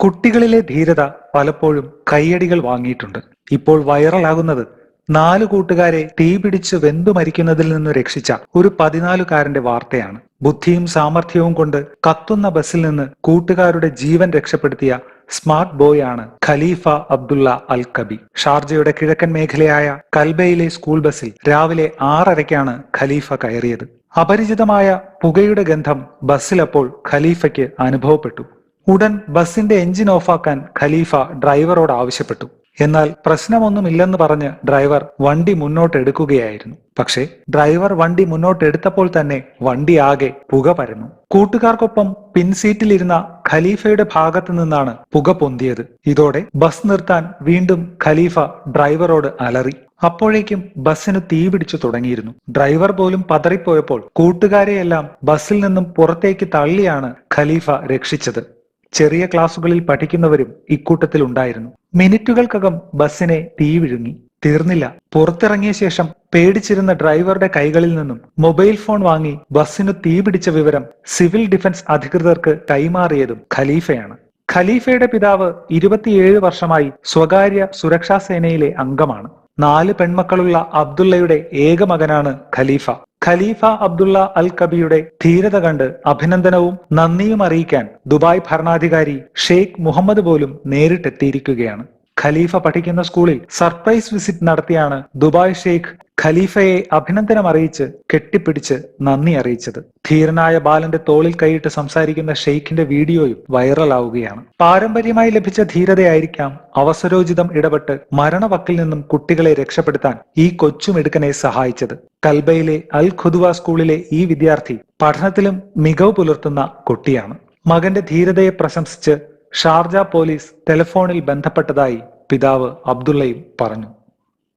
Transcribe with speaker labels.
Speaker 1: കുട്ടികളിലെ ധീരത പലപ്പോഴും കയ്യടികൾ വാങ്ങിയിട്ടുണ്ട്. ഇപ്പോൾ വൈറലാകുന്നത് നാല് കൂട്ടുകാരെ തീ പിടിച്ച് വെന്തു മരിക്കുന്നതിൽ നിന്ന് രക്ഷിച്ച ഒരു പതിനാലുകാരന്റെ വാർത്തയാണ്. ബുദ്ധിയും സാമർഥ്യവും കൊണ്ട് കത്തുന്ന ബസ്സിൽ നിന്ന് കൂട്ടുകാരുടെ ജീവൻ രക്ഷപ്പെടുത്തിയ സ്മാർട്ട് ബോയ് ആണ് ഖലീഫ അബ്ദുള്ള അൽ കബി ഷാർജയുടെ കിഴക്കൻ മേഖലയായ കൽബയിലെ സ്കൂൾ ബസ്സിൽ രാവിലെ ആറരയ്ക്കാണ് ഖലീഫ കയറിയത്. അപരിചിതമായ പുകയുടെ ഗന്ധം ബസ്സിലപ്പോൾ ഖലീഫയ്ക്ക് അനുഭവപ്പെട്ടു. ഉടൻ ബസിന്റെ എഞ്ചിൻ ഓഫാക്കാൻ ഖലീഫ ഡ്രൈവറോട് ആവശ്യപ്പെട്ടു. എന്നാൽ പ്രശ്നമൊന്നുമില്ലെന്ന് പറഞ്ഞ് ഡ്രൈവർ വണ്ടി മുന്നോട്ട് എടുക്കുകയായിരുന്നു പക്ഷേ ഡ്രൈവർ വണ്ടി മുന്നോട്ട് എടുത്തപ്പോൾ തന്നെ വണ്ടി ആകെ പുക പരന്നു. കൂട്ടുകാർക്കൊപ്പം പിൻസീറ്റിലിരുന്ന ഖലീഫയുടെ ഭാഗത്തു നിന്നാണ് പുക പൊന്തിയത്. ഇതോടെ ബസ് നിർത്താൻ വീണ്ടും ഖലീഫ ഡ്രൈവറോട് അലറി. അപ്പോഴേക്കും ബസ്സിന് തീ പിടിച്ചു തുടങ്ങിയിരുന്നു. ഡ്രൈവർ പോലും പതറിപ്പോയപ്പോൾ കൂട്ടുകാരെയെല്ലാം ബസ്സിൽ നിന്നും പുറത്തേക്ക് തള്ളിയാണ് ഖലീഫ രക്ഷിച്ചത്. ചെറിയ ക്ലാസുകളിൽ പഠിക്കുന്നവരും ഇക്കൂട്ടത്തിൽ ഉണ്ടായിരുന്നു. മിനിറ്റുകൾക്കകം ബസ്സിനെ തീ വിഴുങ്ങി. തീർന്നില്ല. പുറത്തിറങ്ങിയ ശേഷം പേടിച്ചിരുന്ന ഡ്രൈവറുടെ കൈകളിൽ നിന്നും മൊബൈൽ ഫോൺ വാങ്ങി ബസ്സിന് തീ പിടിച്ച വിവരം സിവിൽ ഡിഫൻസ് അധികൃതർക്ക് കൈമാറിയതും ഖലീഫയാണ്. ഖലീഫയുടെ പിതാവ് ഇരുപത്തിയേഴ് വർഷമായി സ്വകാര്യ സുരക്ഷാ സേനയിലെ അംഗമാണ്. നാല് പെൺമക്കളുള്ള അബ്ദുള്ളയുടെ ഏക മകനാണ് ഖലീഫ. ഖലീഫ അബ്ദുള്ള അൽ കബിയുടെ ധീരത കണ്ട് അഭിനന്ദനവും നന്ദിയും അറിയിക്കാൻ ദുബായ് ഭരണാധികാരി ഷെയ്ഖ് മുഹമ്മദ് പോലും നേരിട്ടെത്തിയിരിക്കുകയാണ്. ഖലീഫ പഠിക്കുന്ന സ്കൂളിൽ സർപ്രൈസ് വിസിറ്റ് നടത്തിയാണ് ദുബായ് ഷെയ്ഖ് ഖലീഫയെ അഭിനന്ദനം അറിയിച്ച് കെട്ടിപ്പിടിച്ച് നന്ദി അറിയിച്ചത്. ധീരനായ ബാലന്റെ തോളിൽ കൈയിട്ട് സംസാരിക്കുന്ന ഷെയ്ഖിന്റെ വീഡിയോയും വൈറലാവുകയാണ്. പാരമ്പര്യമായി ലഭിച്ച ധീരതയായിരിക്കാം അവസരോചിതം ഇടപെട്ട് മരണവക്കിൽ നിന്നും കുട്ടികളെ രക്ഷപ്പെടുത്താൻ ഈ കൊച്ചുമിടുക്കനെ സഹായിച്ചത്. കൽബയിലെ അൽ ഖുദുവ സ്കൂളിലെ ഈ വിദ്യാർത്ഥി പഠനത്തിലും മികവ് പുലർത്തുന്ന കുട്ടിയാണ്. മകന്റെ ധീരതയെ പ്രശംസിച്ച് ഷാർജ പോലീസ് ടെലിഫോണിൽ ബന്ധപ്പെട്ടതായി പിതാവ് അബ്ദുള്ളയും പറഞ്ഞു.